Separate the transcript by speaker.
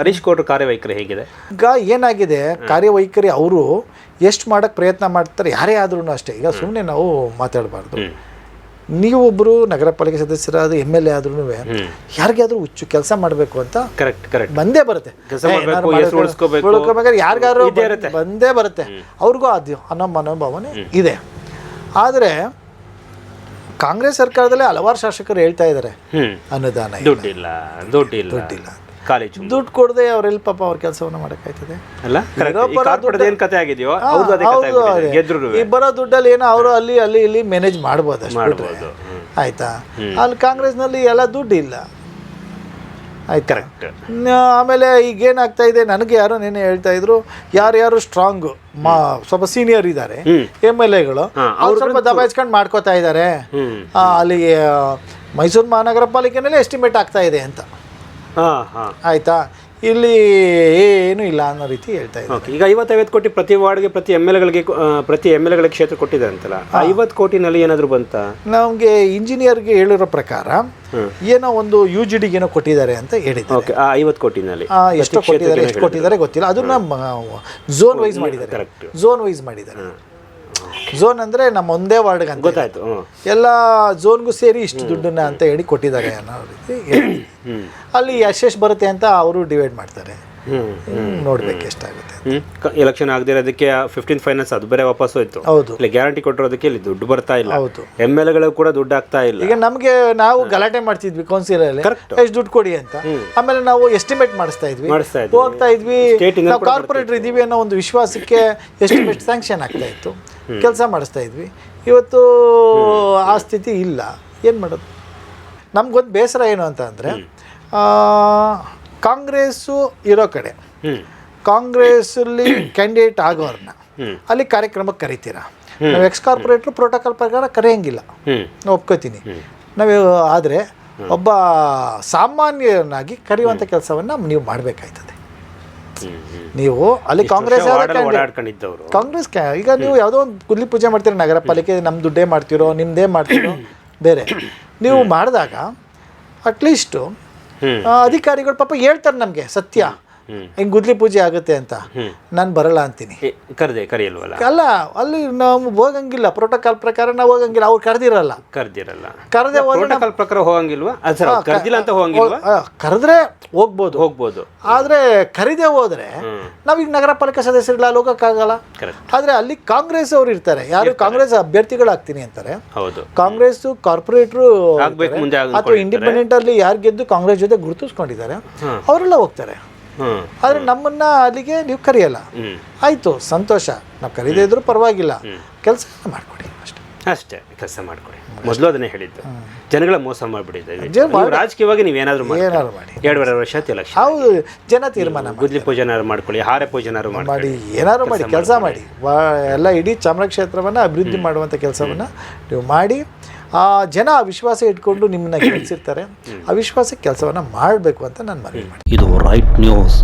Speaker 1: ಹರೀಶ್ ಕೋಟ್ರ ಕಾರ್ಯವೈಖರಿ ಹೇಗಿದೆ?
Speaker 2: ಈಗ ಏನಾಗಿದೆ ಕಾರ್ಯವೈಖರಿ ಅವರು ಎಷ್ಟು ಮಾಡೋಕ್ಕೆ ಪ್ರಯತ್ನ ಮಾಡ್ತಾರೆ ಯಾರೇ ಆದ್ರೂ ಅಷ್ಟೇ. ಈಗ ಸುಮ್ಮನೆ ನಾವು ಮಾತಾಡಬಾರ್ದು. ನೀವೊಬ್ಬರು ನಗರ ಪಾಲಿಕೆ ಸದಸ್ಯರಾದ ಎಂ ಎಲ್ ಎ ಆದ್ರೂ ಯಾರಿಗಾದ್ರೂ ಹುಚ್ಚು ಕೆಲಸ ಮಾಡಬೇಕು ಅಂತ
Speaker 1: ಕರೆಕ್ಟ್ ಕರೆಕ್ಟ್
Speaker 2: ಬಂದೇ ಬರುತ್ತೆ.
Speaker 1: ಯಾರಿಗಾದ್ರು.
Speaker 2: ಬಂದೇ ಬರುತ್ತೆ. ಅವ್ರಿಗೂ ಅದು ಅನ್ನೋ ಮನೋಭಾವನೆ ಇದೆ. ಆದರೆ ಕಾಂಗ್ರೆಸ್ ಸರ್ಕಾರದಲ್ಲೇ ಹಲವಾರು ಶಾಸಕರು ಹೇಳ್ತಾ ಇದ್ದಾರೆ. ಅನುದಾನ.
Speaker 1: ದುಡ್ಡಿಲ್ಲ ದುಡ್ಡಿಲ್ಲ.
Speaker 2: ದುಡ್ಡಿಲ್ಲ.
Speaker 1: ಚುಮ್
Speaker 2: ದುಡ್ಡು ಕೊಡದೆ ಅವ್ರೆಲ್ಲಿ ಪಾಪ ಅವ್ರ ಕೆಲಸವನ್ನು ಮಾಡೋಕ್ಕಾಯ್ತದೆ
Speaker 1: ಅಲ್ಲ. ಈ
Speaker 2: ಬರೋ
Speaker 1: ಏನ್ ಕತೆ ಆಗಿದೆಯೋ. ಗೆದ್ರು
Speaker 2: ಈ ದುಡ್ಡಲ್ಲಿ ಏನೋ ಅವರು ಅಲ್ಲಿ ಅಲ್ಲಿ ಇಲ್ಲಿ ಮ್ಯಾನೇಜ್ ಮಾಡ್ಬೋದು
Speaker 1: ಮಾಡ್ಬೋದು.
Speaker 2: ಆಯ್ತಾ? ಅಲ್ಲಿ ಕಾಂಗ್ರೆಸ್ನಲ್ಲಿ ಎಲ್ಲ ದುಡ್ಡು ಇಲ್ಲ ಆಯ್ತು
Speaker 1: ಕರೆಕ್ಟ್
Speaker 2: ಆಮೇಲೆ ಈಗ ಏನಾಗ್ತಾ ಇದೆ ನನಗೆ ಯಾರೋ ನೆನೆ ಹೇಳ್ತಾ ಇದ್ರು ಯಾರ್ಯಾರು ಸ್ಟ್ರಾಂಗ್ ಮಾ ಸ್ವಲ್ಪ ಸೀನಿಯರ್ ಇದ್ದಾರೆ. ಎಂ ಎಲ್ ಎಗಳು ಅವ್ರು ಸ್ವಲ್ಪ ದಬಾಯಿಸ್ಕೊಂಡು ಮಾಡ್ಕೋತಾ ಇದ್ದಾರೆ. ಅಲ್ಲಿ ಮೈಸೂರು ಮಹಾನಗರ ಪಾಲಿಕೆನಲ್ಲಿ ಎಸ್ಟಿಮೇಟ್ ಆಗ್ತಾ ಇದೆ ಅಂತ. ಆಯ್ತಾ? ಇಲ್ಲಿ ಏನೂ ಇಲ್ಲ ಅನ್ನೋ ರೀತಿ ಹೇಳ್ತಾ ಇದ್ದಾರೆ.
Speaker 1: ಓಕೆ ಈಗ ಐವತ್ತೈವತ್ತು ಕೋಟಿ ಪ್ರತಿ ವಾರ್ಡ್ಗೆ ಪ್ರತಿ ಎಂ ಎಲ್ ಎಗಳಿಗೆ ಪ್ರತಿ ಎಂ ಎಲ್ ಎಗಳಿಗೆ ಕ್ಷೇತ್ರ ಕೊಟ್ಟಿದ್ದಾರೆ ಅಂತಲ್ಲ ಆ ಐವತ್ತು ಕೋಟಿನಲ್ಲಿ ಏನಾದ್ರು ಬಂತ?
Speaker 2: ನಮಗೆ ಇಂಜಿನಿಯರ್ಗೆ ಹೇಳಿರೋ ಪ್ರಕಾರ ಏನೋ ಒಂದು ಯು ಜಿ ಡಿಗೆ ಏನೋ ಕೊಟ್ಟಿದ್ದಾರೆ ಅಂತ ಹೇಳಿದ್ದಾರೆ.
Speaker 1: ಓಕೆ ಆ ಐವತ್ತು ಕೋಟಿನಲ್ಲಿ.
Speaker 2: ಎಷ್ಟು ಕೊಟ್ಟಿದ್ದಾರೆ ಎಷ್ಟು ಕೊಟ್ಟಿದ್ದಾರೆ ಗೊತ್ತಿಲ್ಲ. ಅದನ್ನ ಝೋನ್ ವೈಸ್ ಮಾಡಿದ್ದಾರೆ.
Speaker 1: ಕರೆಕ್ಟ್
Speaker 2: ಝೋನ್ ವೈಸ್ ಮಾಡಿದ್ದಾರೆ. ಝೋನ್ ಅಂದ್ರೆ ನಮ್ಮ ಒಂದೇ ವಾರ್ಡ್ಗೆ ಅಂತ
Speaker 1: ಗೊತ್ತಾಯ್ತು
Speaker 2: ಎಲ್ಲ ಝೋನ್ಗೂ ಸೇರಿ ಇಷ್ಟು ದುಡ್ಡನ್ನ ಅಂತ ಹೇಳಿ ಕೊಟ್ಟಿದ್ದಾರೆ ಅನ್ನೋ ರೀತಿ ಅಲ್ಲಿ ಎಷ್ಟೆಷ್ಟು ಬರುತ್ತೆ ಅಂತ ಅವರು ಡಿವೈಡ್ ಮಾಡ್ತಾರೆ. ನೋಡ್ಬೇಕು ಎಷ್ಟಾಗುತ್ತೆ
Speaker 1: ಎಲೆಕ್ಷನ್ ಆಗದಿರೋದಕ್ಕೆ ಫಿಫ್ಟೀನ್ ಫೈನಾನ್ಸ್ ಅದು ಬೇರೆ ವಾಪಸ್ ಹೋಯ್ತು.
Speaker 2: ಹೌದು.
Speaker 1: ಇಲ್ಲಿ ಗ್ಯಾರಂಟಿ ಕೊಟ್ಟಿರೋದಕ್ಕೆ ಇಲ್ಲಿ ದುಡ್ಡು ಬರ್ತಾ ಇಲ್ಲ.
Speaker 2: ಹೌದು.
Speaker 1: ಎಂ ಎಲ್ ಎಗಳು ಕೂಡ ದುಡ್ಡು ಆಗ್ತಾ ಇಲ್ಲ.
Speaker 2: ಈಗ ನಮಗೆ ನಾವು ಗಲಾಟೆ ಮಾಡ್ತಿದ್ವಿ ಕೌನ್ಸಿಲ್
Speaker 1: ಅಲ್ಲಿ.
Speaker 2: ಎಷ್ಟು ದುಡ್ಡು ಕೊಡಿ ಅಂತ. ಆಮೇಲೆ ನಾವು ಎಸ್ಟಿಮೇಟ್ ಮಾಡಿಸ್ತಾ ಇದ್ವಿ.
Speaker 1: ಮಾಡಿಸ್ತಾ ಇದ್ವಿ.
Speaker 2: ಹೋಗ್ತಾ ಇದ್ವಿ. ನಾವು ಕಾರ್ಪೊರೇಟರ್ ಇದೀವಿ ಅನ್ನೋ ಒಂದು ವಿಶ್ವಾಸಕ್ಕೆ ಎಸ್ಟಿಮೇಟ್ ಸ್ಯಾಂಕ್ಷನ್ ಆಗ್ತಾ ಇತ್ತು. ಕೆಲಸ ಮಾಡಿಸ್ತಾ ಇದ್ವಿ. ಇವತ್ತು ಆ ಸ್ಥಿತಿ ಇಲ್ಲ. ಏನು ಮಾಡೋದು? ನಮ್ಗೊಂದು ಬೇಸರ ಏನು ಅಂತ ಅಂದರೆ ಕಾಂಗ್ರೆಸ್ಸು ಇರೋ ಕಡೆ ಕಾಂಗ್ರೆಸ್ಸಲ್ಲಿ ಕ್ಯಾಂಡಿಡೇಟ್
Speaker 1: ಆಗೋರನ್ನ
Speaker 2: ಅಲ್ಲಿ ಕಾರ್ಯಕ್ರಮಕ್ಕೆ ಕರಿತೀರಾ? ನಾವು ಎಕ್ಸ್ ಕಾರ್ಪೊರೇಟ್ರು ಪ್ರೋಟೋಕಾಲ್ ಪ್ರಕಾರ ಕರೆಯಂಗಿಲ್ಲ. ಒಪ್ಕೋತೀನಿ. ನಾವು ಆದರೆ ಒಬ್ಬ ಸಾಮಾನ್ಯನಾಗಿ ಕರೆಯುವಂಥ ಕೆಲಸವನ್ನು ನೀವು ಮಾಡಬೇಕಾಯ್ತದೆ. ನೀವು ಅಲ್ಲಿ ಕಾಂಗ್ರೆಸ್ ಕಾಂಗ್ರೆಸ್ ಈಗ ನೀವು ಯಾವುದೋ ಒಂದು ಕುಲ್ಲಿ ಪೂಜೆ ಮಾಡ್ತೀರ ನಗರ ಪಾಲಿಕೆ ನಮ್ಮ ದುಡ್ಡೇ ಮಾಡ್ತಿರೋ ನಿಮ್ಮದೇ ಮಾಡ್ತಿರೋ ಬೇರೆ. ನೀವು ಮಾಡಿದಾಗ ಅಟ್ಲೀಸ್ಟು ಅಧಿಕಾರಿಗಳು ಪಾಪ ಹೇಳ್ತಾರೆ ನಮಗೆ ಸತ್ಯ. ಹಿಂಗೆ ಗುದ್ಲಿ ಪೂಜೆ ಆಗುತ್ತೆ ಅಂತ ನಾನು ಬರಲ್ಲ ಅಂತೀನಿ.
Speaker 1: ಕರ್ದೆ ಕರಿಯಲ್ವಲ್ಲ?
Speaker 2: ಅಲ್ಲ ಅಲ್ಲಿ ನಾವು ಹೋಗಂಗಿಲ್ಲ. ಪ್ರೋಟೋಕಾಲ್ ಪ್ರಕಾರ ನಾವು ಹೋಗಂಗಿಲ್ಲ. ಅವ್ರು ಕರೆದಿರಲ್ಲ.
Speaker 1: ಕರ್ದಿರಲ್ಲ.
Speaker 2: ಕರೆದೆ ಹೋದ್ರೆ
Speaker 1: ಪ್ರೋಟೋಕಾಲ್ ಪ್ರಕಾರ ಹೋಗಂಗಿಲ್ವಾ? ಕರೆದಿಲ್ಲ ಅಂತ ಹೋಗಂಗಿಲ್ವಾ?
Speaker 2: ಕರೆದ್ರೆ ಹೋಗ್ಬೋದು.
Speaker 1: ಹೋಗ್ಬೋದು.
Speaker 2: ಆದ್ರೆ ಕರೀದೆ ಹೋದ್ರೆ ನಾವೀಗ ನಗರ ಪಾಲಿಕೆ ಸದಸ್ಯರಿಲ್ಲ ಅಲ್ಲಿ ಹೋಗೋಕ್ಕಾಗಲ್ಲ ಆದರೆ ಅಲ್ಲಿ ಕಾಂಗ್ರೆಸ್ ಅವರು ಇರ್ತಾರೆ. ಯಾರು ಕಾಂಗ್ರೆಸ್ ಅಭ್ಯರ್ಥಿಗಳಾಗ್ತೀನಿ ಅಂತಾರೆ.
Speaker 1: ಹೌದು.
Speaker 2: ಕಾಂಗ್ರೆಸ್ ಕಾರ್ಪೊರೇಟ್ರು ಅಥವಾ ಇಂಡಿಪೆಂಡೆಂಟ್ ಅಲ್ಲಿ ಯಾರು ಗೆದ್ದು ಕಾಂಗ್ರೆಸ್ ಜೊತೆ ಗುರುತಿಸ್ಕೊಂಡಿದ್ದಾರೆ ಅವರೆಲ್ಲ ಹೋಗ್ತಾರೆ. ಆದರೆ ನಮ್ಮನ್ನ ಅಲ್ಲಿಗೆ ನೀವು ಕರೆಯಲ್ಲ. ಆಯಿತು ಸಂತೋಷ. ನಾವು ಕರೀದೇ ಇದ್ರೂ ಪರವಾಗಿಲ್ಲ. ಕೆಲಸ ಮಾಡಿಕೊಡಿ ಅಷ್ಟೇ.
Speaker 1: ಅಷ್ಟೇ ಕೆಲಸ ಮಾಡಿಕೊಡಿ. ಮೊದಲು ಅದನ್ನೇ ಹೇಳಿದ್ದು. ಜನಗಳ ಮೋಸ ಮಾಡ್ಬಿಟ್ಟಿದ್ದೀವಿ
Speaker 2: ಜನ
Speaker 1: ನೀವು ರಾಜಕೀಯವಾಗಿ ಏನಾದರೂ ಮಾಡಿ
Speaker 2: ಏನಾದ್ರು ಮಾಡಿ.
Speaker 1: ಎರಡೂವರೆ ವರ್ಷ ಲಕ್ಷ
Speaker 2: ಹೌದು ಜನ ತೀರ್ಮಾನ
Speaker 1: ಗುದ್ಲಿ ಪೂಜೆನಾರು ಮಾಡ್ಕೊಳ್ಳಿ ಹಾರೆ ಪೂಜೆನಾರು
Speaker 2: ಮಾಡಿ ಏನಾದ್ರು ಮಾಡಿ ಕೆಲಸ ಮಾಡಿ. ವಾ- ಎಲ್ಲ ಇಡೀ ಚಾಮರಾಜ ಕ್ಷೇತ್ರವನ್ನು ಅಭಿವೃದ್ಧಿ ಮಾಡುವಂಥ ಕೆಲಸವನ್ನು ನೀವು ಮಾಡಿ. ಆ ಜನ ವಿಶ್ವಾಸ ಇಟ್ಕೊಂಡು ನಿಮ್ಮನ್ನ ಗೆಲ್ಸಿರ್ತಾರೆ ಆ ವಿಶ್ವಾಸಕ್ಕೆ ಕೆಲಸವನ್ನು ಮಾಡಬೇಕು ಅಂತ ನಾನು ಮನವಿ ಮಾಡಿ
Speaker 3: ಇದು ರೈಟ್ ನ್ಯೂಸ್